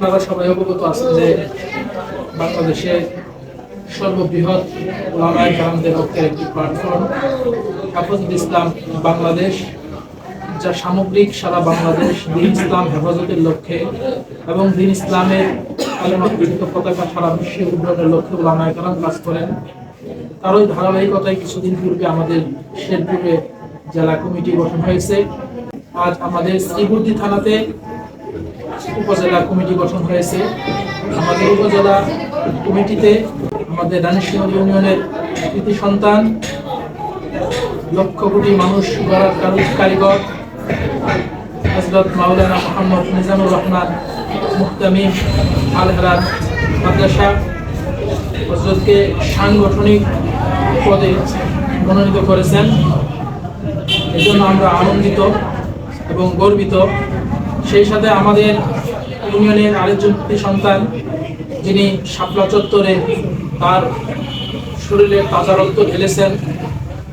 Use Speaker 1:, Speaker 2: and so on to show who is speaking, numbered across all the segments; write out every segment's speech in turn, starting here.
Speaker 1: আপনারা সবাই অবগত আছেন যে বাংলাদেশে সর্ববৃহৎ ওলামায় কালামদের রক্তের একটি প্ল্যাটফর্ম হেফাজত ইসলাম বাংলাদেশ, যা সামগ্রিক সারা বাংলাদেশ দিন ইসলাম হেফাজতের লক্ষ্যে এবং দিন ইসলামের আলেমাকৃত পতাকা সারা বিশ্বে উন্নয়নের লক্ষ্যে ওলামায় কালাম কাজ করেন। তারই ধারাবাহিকতায় কিছুদিন পূর্বে আমাদের শেরপুরে জেলা কমিটি গঠন হয়েছে। আজ আমাদের শ্রীবর্দী থানাতে উপজেলা কমিটি গঠন হয়েছে। আমাদের উপজেলা কমিটিতে আমাদের রানীশিমল ইউনিয়নের কৃতি সন্তান, লক্ষ কোটি মানুষ গড়ার কারিগর হজরত মাওলানা মোহাম্মদ নিজামুর রহমান মুহতামিম আল মাদ্রাসা হজরতকে সাংগঠনিক পদে মনোনীত করেছেন। এজন্য আমরা আনন্দিত এবং গর্বিত সেই সাথে আমাদের ইউনিয়নের আরেকজন সন্তান, যিনি শাপলা চত্বরে তার শরীরে তাজা রক্ত ঢেলেছেন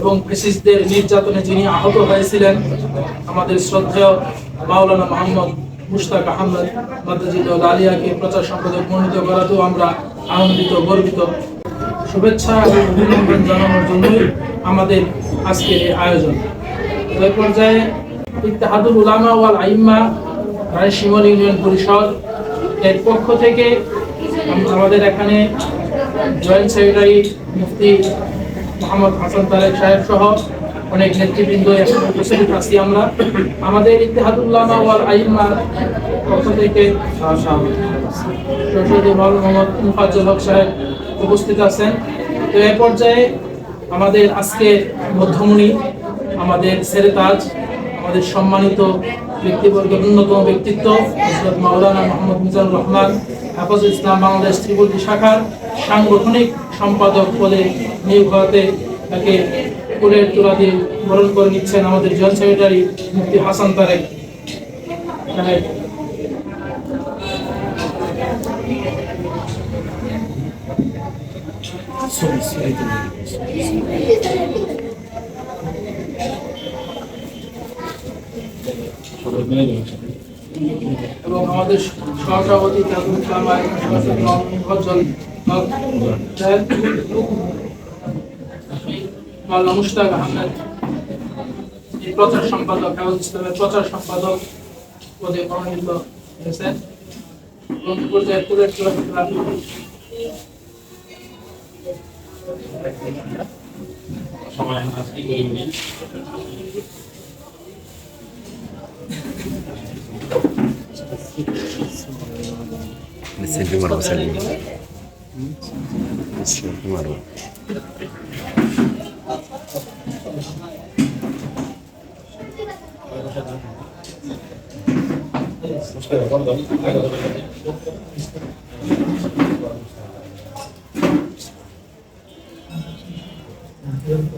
Speaker 1: এবং ফেসিসদের নির্যাতনে যিনি আহত হয়েছিলেন, আমাদের শ্রদ্ধেয় মাওলানা মোহাম্মদ মুশতাক আহমদ মাদ্রাজিদুল আলিয়াকে প্রচার সম্পাদক মনোনীত করাতেও আমরা আনন্দিত, গর্বিত। শুভেচ্ছা এবং অভিনন্দন জানানোর জন্যই আমাদের আজকের এই আয়োজন। ওই পর্যায়ে ইত্তেহাদুল উলামা ওয়াল আইম্মা রায় শিমল ইউনিয়ন পরিষদ এর পক্ষ থেকে আমাদের এখানে জয়েন্ট সেক্রেটারি মুফতি মোহাম্মদ হাসান তারেক সাহেব সহ অনেক নেতৃবৃন্দ উপস্থিত আছি আমরা। আমাদের ইত্তেহাদুল্লামা ওয়াল আইম্মার পক্ষ থেকে মোহাম্মদ মুফাজ্জল হক সাহেব উপস্থিত আছেন। তো এ পর্যায়ে আমাদের আজকে মধ্যমণি, আমাদের সেরেতাজ, আমাদের সম্মানিত ব্যক্তিবর্গ অন্যতম ব্যক্তিত্ব হজরত মাওলানা মোহাম্মদ মিজানুর রহমান হাফজ ইসলাম বাংলাদেশ ত্রিপুরী শাখার সাংগঠনিক সম্পাদক পদে নিয়োগ হওয়াতে তাকে ফুলের তোলা দিয়ে বরণ করে নিচ্ছেন আমাদের জয়েন্ট সেক্রেটারি মুফতি হাসান তারেক। সাহেব এবং আমাদের সহসভাপতি তাজুল আহমেদ প্রচার সম্পাদক প্রচার সম্পাদক পদে মনোনীত হয়েছেন। ফুলের চলাফেরা
Speaker 2: نسلم مروة سلمي نسلم مروة Thank you.